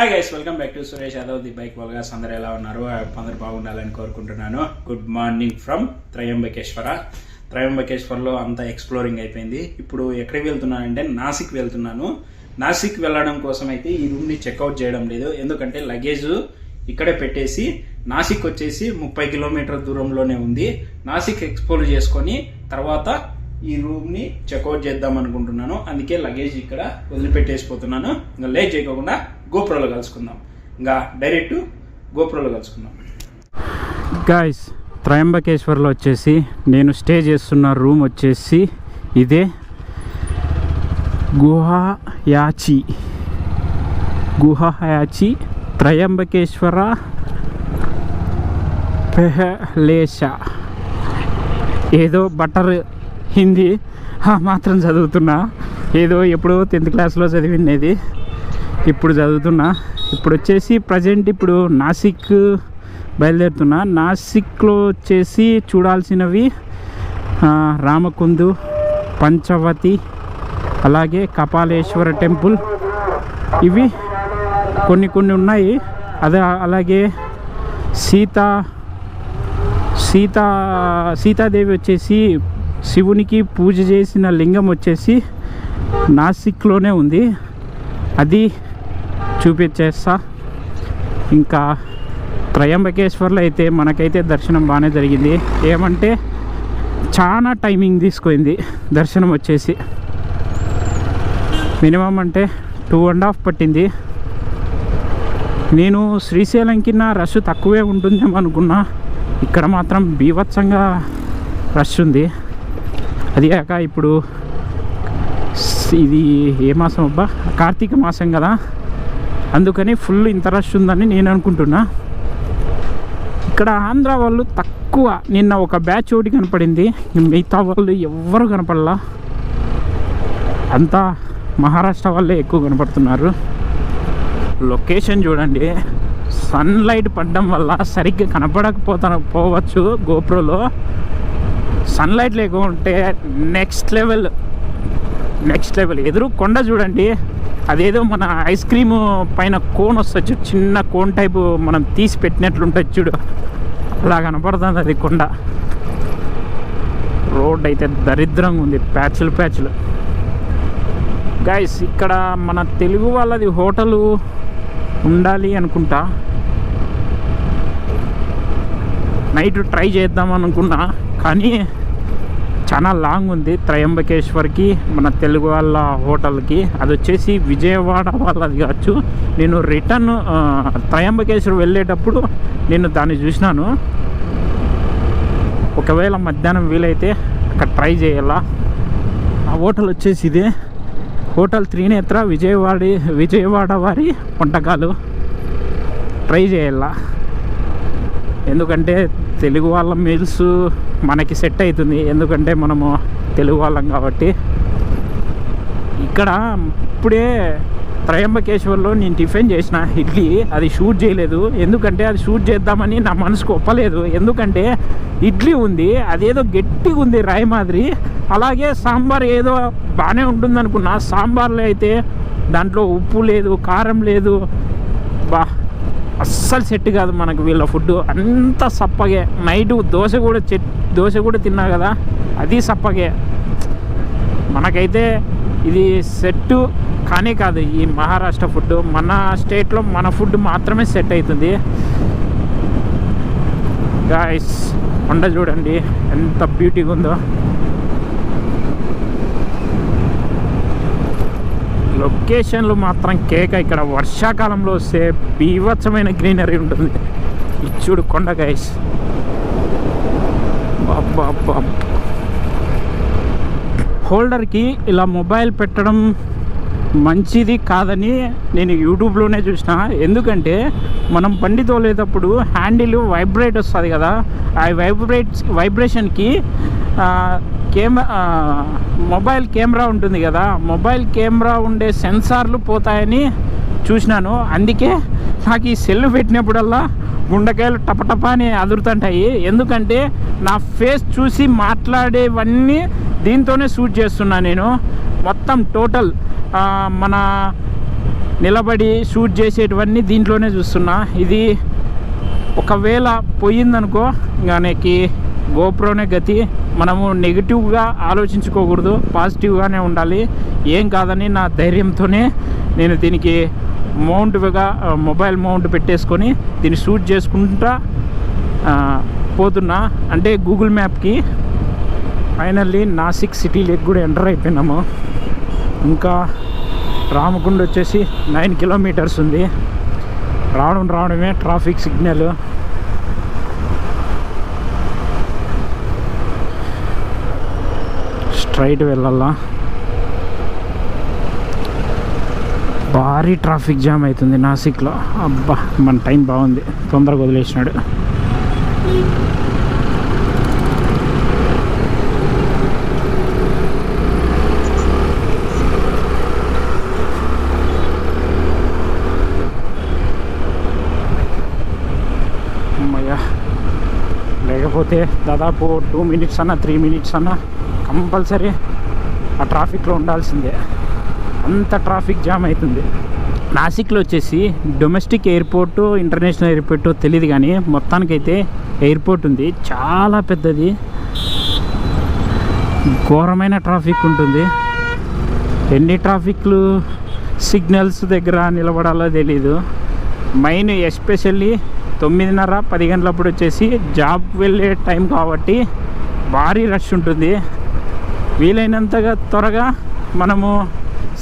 Hi guys welcome back to Suresh Yadav the bike vlogs అందరు ఎలా ఉన్నారు? అందరు బాగుండాలని కోరుకుంటున్నాను. గుడ్ మార్నింగ్ ఫ్రమ్ త్రయంబకేశ్వర త్రయంబకేశ్వర్లో అంతా ఎక్స్ప్లోరింగ్ అయిపోయింది. ఇప్పుడు ఎక్కడికి వెళ్తున్నానంటే నాసిక్ వెళ్తున్నాను. నాసిక్ వెళ్ళడం కోసం అయితే ఈ రూమ్ని చెక్అవుట్ చేయడం లేదు. ఎందుకంటే లగేజ్ ఇక్కడే పెట్టేసి నాసిక్ వచ్చేసి ముప్పై కిలోమీటర్ దూరంలోనే ఉంది. నాసిక్ ఎక్స్ప్లోర్ చేసుకొని తర్వాత ఈ రూమ్ని చెక్అవుట్ చేద్దాం అనుకుంటున్నాను. అందుకే లగేజ్ ఇక్కడ వదిలిపెట్టేసిపోతున్నాను. ఇంకా లేట్ చేయకుండా గోప్రోలో కలుసుకుందాం. ఇంకా డైరెక్ట్ గోప్రోలో కలుసుకుందాం. గాయస్ త్రయంబకేశ్వర్లో వచ్చేసి నేను స్టే చేస్తున్న రూమ్ వచ్చేసి ఇదే గుహాయాచి. గుహాయాచి త్రయంబకేశ్వర పెహలేష ఏదో బటర్ హిందీ. మాత్రం చదువుతున్నా. ఏదో ఎప్పుడో టెన్త్ క్లాస్లో చదివినది ఇప్పుడు చదువుతున్నా. ఇప్పుడు వచ్చేసి ప్రజెంట్ ఇప్పుడు నాసిక్ బయలుదేరుతున్నా. నాసిక్లో వచ్చేసి చూడాల్సినవి రామకుందు పంచవతి అలాగే కపాలేశ్వర టెంపుల్. ఇవి కొన్ని కొన్ని ఉన్నాయి. అదే అలాగే సీత సీతా సీతాదేవి వచ్చేసి శివునికి పూజ చేసిన లింగం వచ్చేసి నాసిక్లోనే ఉంది. అది చూపించేస్తా. ఇంకా త్రయంబకేశ్వర్లో అయితే మనకైతే దర్శనం బాగానే జరిగింది. ఏమంటే చాలా టైమింగ్ తీసుకుంది దర్శనం వచ్చేసి. మినిమం అంటే టూ అండ్ హాఫ్ పట్టింది. నేను శ్రీశైలంకి నా రష్ తక్కువే ఉంటుందేమో అనుకున్నా. ఇక్కడ మాత్రం బీభత్సంగా రష్ ఉంది. అది కాక ఇప్పుడు ఇది ఏ మాసం అబ్బా? కార్తీక మాసం కదా. అందుకని ఫుల్ ఇంత రష్ ఉందని నేను అనుకుంటున్నా. ఇక్కడ ఆంధ్ర వాళ్ళు తక్కువ. నిన్న ఒక బ్యాచ్ ఒకటి కనపడింది. మిగతా వాళ్ళు ఎవ్వరు కనపడలా. అంతా మహారాష్ట్ర వాళ్ళే ఎక్కువ కనపడుతున్నారు. లొకేషన్ చూడండి. సన్లైట్ పడడం వల్ల సరిగ్గా కనపడకపోతా పోవచ్చు గోప్రోలో. సన్లైట్ లేకుంటే నెక్స్ట్ లెవెల్ నెక్స్ట్ లెవెల్ ఎదురు కొండ చూడండి అదేదో మన ఐస్ క్రీమ్ పైన కోన్ వస్తుంది చూడు, చిన్న కోన్ టైపు మనం తీసి పెట్టినట్లుంటుంది చూడు. అలా కనపడుతుంది అది కొండ. రోడ్ అయితే దరిద్రంగా ఉంది ప్యాచ్లు ప్యాచ్లు. గైస్ ఇక్కడ మన తెలుగు వాళ్ళది హోటలు ఉండాలి అనుకుంటా. నైట్ ట్రై చేద్దాం అనుకున్నా. కానీ చాలా లాంగ్ ఉంది త్రయంబకేశ్వర్కి మన తెలుగు వాళ్ళ హోటల్కి. అది వచ్చేసి విజయవాడ వాళ్ళది కావచ్చు. నేను రిటర్న్ త్రయంబకేశ్వర్ వెళ్ళేటప్పుడు నేను దాన్ని చూసినాను. ఒకవేళ మధ్యాహ్నం వీలైతే అక్కడ ట్రై చేయాలా. ఆ హోటల్ వచ్చేసి ఇదే. హోటల్ త్రినేత్ర విజయవాడ విజయవాడ వారి వంటకాలు. ట్రై చేయాలా. ఎందుకంటే తెలుగు వాళ్ళ మీల్స్ మనకి సెట్ అవుతుంది ఎందుకంటే మనము తెలుగు వాళ్ళం కాబట్టి. ఇక్కడ ఇప్పుడే త్రయంబకేశ్వర్లో నేను టిఫిన్ చేసిన ఇడ్లీ అది షూట్ చేయలేదు. ఎందుకంటే అది షూట్ చేద్దామని నా మనసుకు ఒప్పలేదు. ఎందుకంటే ఇడ్లీ ఉంది అదేదో గట్టిగా ఉంది రాయి మాదిరి. అలాగే సాంబార్ ఏదో బాగానే ఉంటుంది అనుకున్నా సాంబార్లో అయితే దాంట్లో ఉప్పు లేదు కారం లేదు. బా అస్సలు సెట్ కాదు మనకు వీళ్ళ ఫుడ్ అంత సప్పగే. నైట్ దోశ కూడా చెట్ దోశ కూడా తిన్నా కదా అది సప్పగే. మనకైతే ఇది సెట్ కానే కాదు ఈ మహారాష్ట్ర ఫుడ్ మన స్టేట్లో మన ఫుడ్ మాత్రమే సెట్ అవుతుంది గాయస్ కొండ చూడండి. ఎంత బ్యూటీగా ఉందో. లొకేషన్లు మాత్రం కేక ఇక్కడ వర్షాకాలంలో వస్తే బీభత్సమైన గ్రీనరీ ఉంటుంది. ఇచ్చుడు కొండ గైస్ హోల్డర్కి ఇలా మొబైల్ పెట్టడం మంచిది కాదని నేను యూట్యూబ్లోనే చూసిన. ఎందుకంటే మనం బండి తోలేటప్పుడు హ్యాండిల్ వైబ్రేట్ వస్తుంది కదా. ఆ వైబ్రేట్ వైబ్రేషన్కి కెమెరా మొబైల్ కెమెరా ఉంటుంది కదా మొబైల్ కెమెరా ఉండే సెన్సార్లు పోతాయని చూసినాను. అందుకే నాకు ఈ సెల్ పెట్టినప్పుడల్లా గుండెకాయలు టపటప అని అదురుతుంటాయి. ఎందుకంటే నా ఫేస్ చూసి మాట్లాడేవన్నీ దీంతోనే షూట్ చేస్తున్నా నేను. మొత్తం టోటల్ మన నిలబడి షూట్ చేసేటివన్నీ దీంట్లోనే చూస్తున్నా. ఇది ఒకవేళ పోయిందనుకో ఇంకా గోప్రోనే గతి మనము నెగిటివ్గా ఆలోచించుకోకూడదు పాజిటివ్గానే ఉండాలి. ఏం కాదని నా ధైర్యంతోనే నేను దీనికి మౌంట్గా మొబైల్ మౌంట్ పెట్టేసుకొని దీన్ని షూట్ చేసుకుంటా పోతున్నా. అంటే గూగుల్ మ్యాప్కి ఫైనల్లీ నాసిక్ సిటీ లెక్ కూడా ఎంటర్ అయిపోయినాము. ఇంకా రామకుండ వచ్చేసి నైన్ కిలోమీటర్స్ ఉంది. రావడం రావడమే ట్రాఫిక్ సిగ్నల్. స్ట్రైట్ వెళ్ళాలా? భారీ ట్రాఫిక్ జామ్ అవుతుంది నాసిక్లో. అబ్బా మన టైం బాగుంది. తొందరగా వదిలేసినాడు. లేకపోతే దాదాపు టూ మినిట్స్ అన్న త్రీ మినిట్స్ అన్న కంపల్సరీ ఆ ట్రాఫిక్లో ఉండాల్సిందే. అంత ట్రాఫిక్ జామ్ అవుతుంది నాసిక్లో వచ్చేసి డొమెస్టిక్ ఎయిర్పోర్టు ఇంటర్నేషనల్ ఎయిర్పోర్ట్ తెలియదు కానీ మొత్తానికైతే ఎయిర్పోర్ట్ ఉంది. చాలా పెద్దది. ఘోరమైన ట్రాఫిక్ ఉంటుంది. ఎన్ని ట్రాఫిక్లు సిగ్నల్స్ దగ్గర నిలబడాలో తెలీదు. మెయిన్ ఎస్పెషల్లీ తొమ్మిదిన్నర పది గంటలప్పుడు వచ్చేసి జాబ్ వెళ్ళే టైం కాబట్టి భారీ రష్ ఉంటుంది. వీలైనంతగా త్వరగా మనము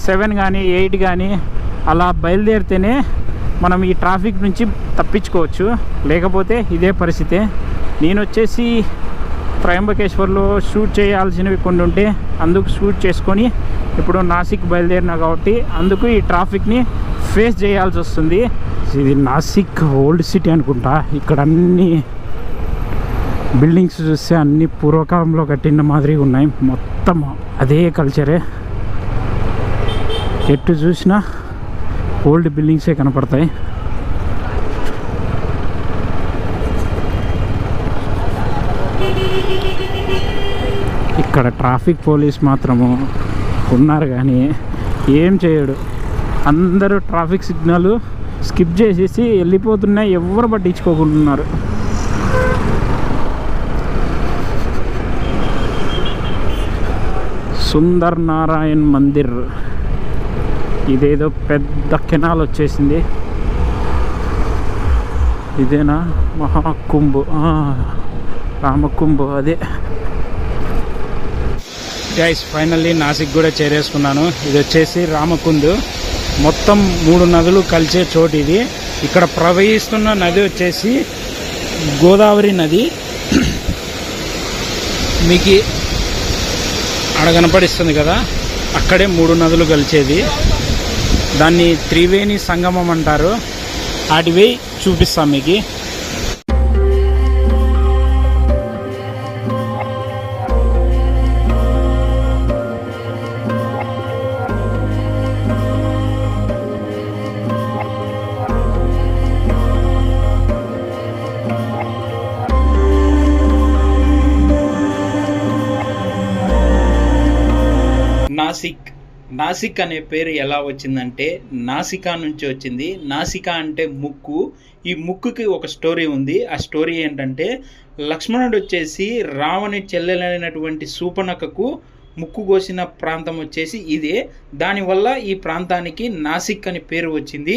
సెవెన్ కానీ ఎయిట్ కానీ అలా బయలుదేరితేనే మనం ఈ ట్రాఫిక్ నుంచి తప్పించుకోవచ్చు. లేకపోతే ఇదే పరిస్థితే. నేను వచ్చేసి త్రయంబకేశ్వర్లో షూట్ చేయాల్సినవి కొన్ని ఉంటే అందుకు షూట్ చేసుకొని ఇప్పుడు నాసిక్ బయలుదేరినా కాబట్టి అందుకు ఈ ట్రాఫిక్ని ఫేస్ చేయాల్సి వస్తుంది. ఇది నాసిక్ ఓల్డ్ సిటీ అనుకుంటా. ఇక్కడ అన్ని బిల్డింగ్స్ చూస్తే అన్ని పూర్వకాలంలో కట్టిన మాదిరిగా ఉన్నాయి. మొత్తం అదే కల్చరే ఎటు చూసినా ఓల్డ్ బిల్డింగ్సే కనపడతాయి. ఇక్కడ ట్రాఫిక్ పోలీస్ మాత్రము ఉన్నారు కానీ ఏం చేయడు. అందరూ ట్రాఫిక్ సిగ్నల్ స్కిప్ చేసేసి వెళ్ళిపోతున్నాయి ఎవరు పట్టించుకోకుంటున్నారు. సుందర్ నారాయణ్ మందిర్. ఇదేదో పెద్ద కెనాల్ వచ్చేసింది. ఇదేనా? మహాకుంభు. రామకుంభు అదే. గైస్ ఫైనల్లీ నాసిక్ కూడా చేరేసుకున్నాను. ఇది వచ్చేసి రామకుందు. మొత్తం మూడు నదులు కలిసే చోటు ఇది. ఇక్కడ ప్రవహిస్తున్న నది వచ్చేసి గోదావరి నది. మీకు అడగనపడిస్తుంది కదా అక్కడే మూడు నదులు కలిసేది దాన్ని త్రివేణి సంగమం అంటారు. వాటివి చూపిస్తాం మీకు. నాసిక్ అనే పేరు ఎలా వచ్చిందంటే నాసికా నుంచి వచ్చింది. నాసికా అంటే ముక్కు. ఈ ముక్కుకి ఒక స్టోరీ ఉంది. ఆ స్టోరీ ఏంటంటే లక్ష్మణుడు వచ్చేసి రావణి చెల్లెలైనటువంటి సూపనకకు ముక్కు కోసిన ప్రాంతం వచ్చేసి ఇదే. దానివల్ల ఈ ప్రాంతానికి నాసిక్ అని పేరు వచ్చింది.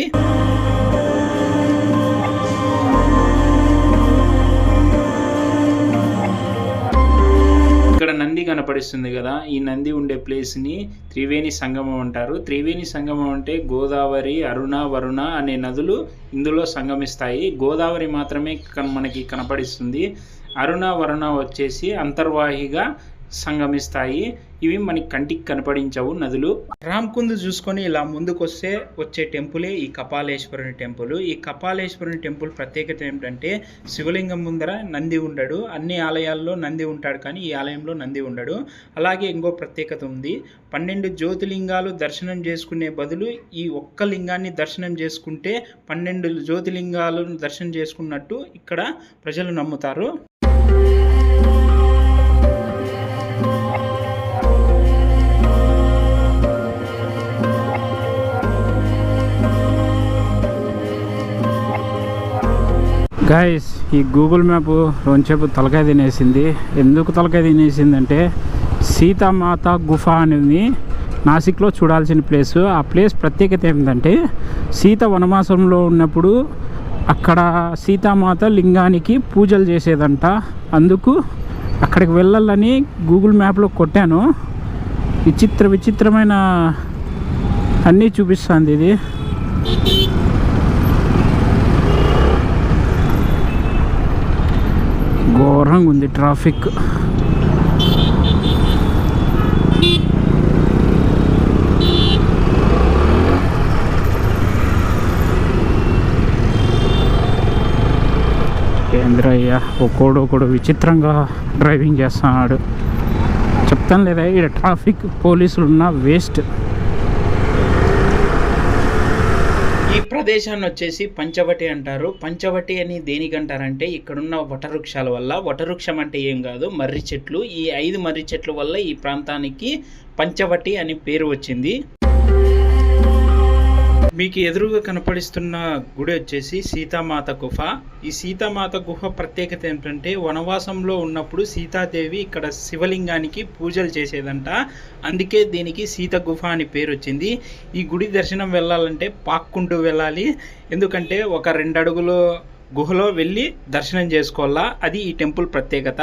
కనపడిస్తుంది కదా ఈ నంది ఉండే ప్లేస్ని త్రివేణి సంగమం అంటారు. త్రివేణి సంగమం అంటే గోదావరి అరుణ వరుణ అనే నదులు ఇందులో సంగమిస్తాయి. గోదావరి మాత్రమే మనకి కనపడిస్తుంది. అరుణ వరుణ వచ్చేసి అంతర్వాహిగా సంగమిస్తాయి. ఇవి మనకి కంటికి కనపడించవు నదులు. రామ్కుంద్ చూసుకొని ఇలా ముందుకొస్తే వచ్చే టెంపులే ఈ కపాలేశ్వరుని టెంపుల్. ఈ కపాలేశ్వరుని టెంపుల్ ప్రత్యేకత ఏమిటంటే శివలింగం ముందర నంది ఉండడు. అన్ని ఆలయాల్లో నంది ఉంటాడు కానీ ఈ ఆలయంలో నంది ఉండడు. అలాగే ఇంకో ప్రత్యేకత ఉంది. పన్నెండు జ్యోతిలింగాలు దర్శనం చేసుకునే బదులు ఈ ఒక్క లింగాన్ని దర్శనం చేసుకుంటే పన్నెండు జ్యోతిలింగాలను దర్శనం చేసుకున్నట్టు ఇక్కడ ప్రజలు నమ్ముతారు. గాయస్ ఈ గూగుల్ మ్యాప్ రొంచేపు తలకాయ తినేసింది. ఎందుకు తలకాయ తినేసింది అంటే సీతామాత గుఫ అనేది నాసిక్లో చూడాల్సిన ప్లేస్. ఆ ప్లేస్ ప్రత్యేకత ఏంటంటే సీత వనవాసంలో ఉన్నప్పుడు అక్కడ సీతామాత లింగానికి పూజలు చేసేదంట. అందుకు అక్కడికి వెళ్ళాలని గూగుల్ మ్యాప్లో కొట్టాను. విచిత్ర విచిత్రమైన అన్నీ చూపిస్తుంది ఇది. ఘోరంగా ఉంది ట్రాఫిక్. కేంద్రయ్య ఒకడు ఒకడు విచిత్రంగా డ్రైవింగ్ చేస్తున్నాడు. చెప్తాను లేదా ఇక్కడ ట్రాఫిక్ పోలీసులు ఉన్న వేస్ట్ ఈ ప్రదేశాన్ని వచ్చేసి పంచవటి అంటారు. పంచవటి అని దేనికంటారంటే ఇక్కడున్న వటవృక్షాల వల్ల. వటవృక్షం అంటే ఏం కాదు మర్రి చెట్లు. ఈ ఐదు మర్రి చెట్ల వల్ల ఈ ప్రాంతానికి పంచవటి అని పేరు వచ్చింది. మీకు ఎదురుగా కనపడిస్తున్న గుడి వచ్చేసి సీతామాత గుహ. ఈ సీతామాత గుహ ప్రత్యేకత ఏంటంటే వనవాసంలో ఉన్నప్పుడు సీతాదేవి ఇక్కడ శివలింగానికి పూజలు చేసేదంట. అందుకే దీనికి సీత గుహ అని పేరు వచ్చింది. ఈ గుడి దర్శనం వెళ్ళాలంటే పాక్కుంటూ వెళ్ళాలి. ఎందుకంటే ఒక రెండు అడుగులు గుహలో వెళ్ళి దర్శనం చేసుకోవాలా. అది ఈ టెంపుల్ ప్రత్యేకత.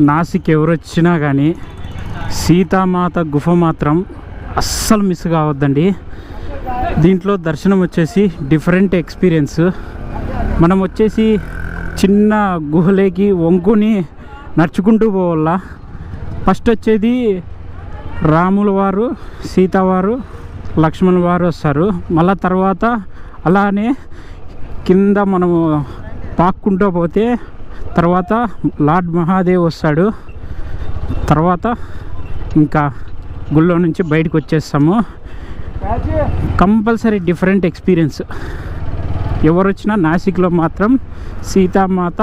నాసిక్ ఎవరు వచ్చినా కానీ సీతామాత గుఫ మాత్రం అస్సలు మిస్ కావద్దండి. దీంట్లో దర్శనం వచ్చేసి డిఫరెంట్ ఎక్స్పీరియన్స్. మనం వచ్చేసి చిన్న గుహలేకి వంకుని నడుచుకుంటూ పోవాలా. ఫస్ట్ వచ్చేది రాముల వారు సీతవారు లక్ష్మణ్ వారు వస్తారు. మళ్ళా తర్వాత అలానే కింద మనము పాక్కుంటూ పోతే తర్వాత లార్డ్ మహాదేవ్ వస్తాడు. తర్వాత ఇంకా గుళ్ళో నుంచి బయటకు వచ్చేస్తాము. Compulsory different experience. ఎవరు వచ్చినా నాసిక్లో మాత్రం సీతామాత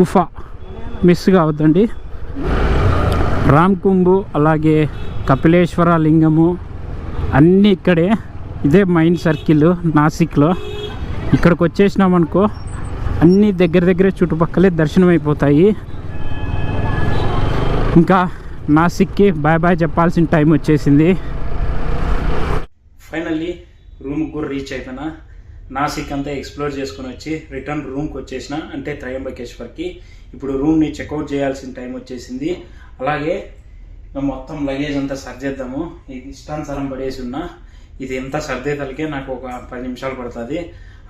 గుఫ. మిస్ కావద్దండి రామ్ కుంభు అలాగే కపిలేశ్వర లింగము అన్నీ ఇక్కడే. ఇదే మైండ్ సర్కిల్ నాసిక్లో. ఇక్కడికి వచ్చేసినామనుకో అన్నీ దగ్గర దగ్గర చుట్టుపక్కలే దర్శనం అయిపోతాయి ఇంకా నాసిక్కి బాయ్ బాయ్ చెప్పాల్సిన టైం వచ్చేసింది. ఫైనల్లీ రూమ్కి కూడా రీచ్ అయిపోయినా. నాసిక్ అంతా ఎక్స్ప్లోర్ చేసుకుని వచ్చి రిటర్న్ రూమ్కి వచ్చేసిన అంటే త్రయంబకేశ్వర్కి. ఇప్పుడు రూమ్ని చెక్అవుట్ చేయాల్సిన టైం వచ్చేసింది. అలాగే మొత్తం లగేజ్ అంతా సర్దేద్దాము. ఇది ఇష్టానుసారం పడేసి ఉన్నా. ఇది ఎంత సర్దేతలకే నాకు ఒక పది నిమిషాలు పడుతుంది.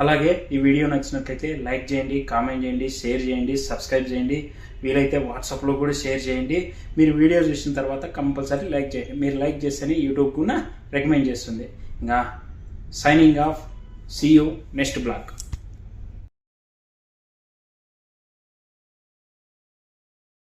అలాగే ఈ వీడియో నచ్చినట్లయితే లైక్ చేయండి కామెంట్ చేయండి షేర్ చేయండి సబ్స్క్రైబ్ చేయండి. వీలైతే వాట్సాప్లో కూడా షేర్ చేయండి. మీరు వీడియో చూసిన తర్వాత కంపల్సరీ లైక్ చేయండి. మీరు లైక్ చేస్తేనే యూట్యూబ్ కూడా రికమెండ్ చేస్తుంది. ఇంకా signing off see you next vlog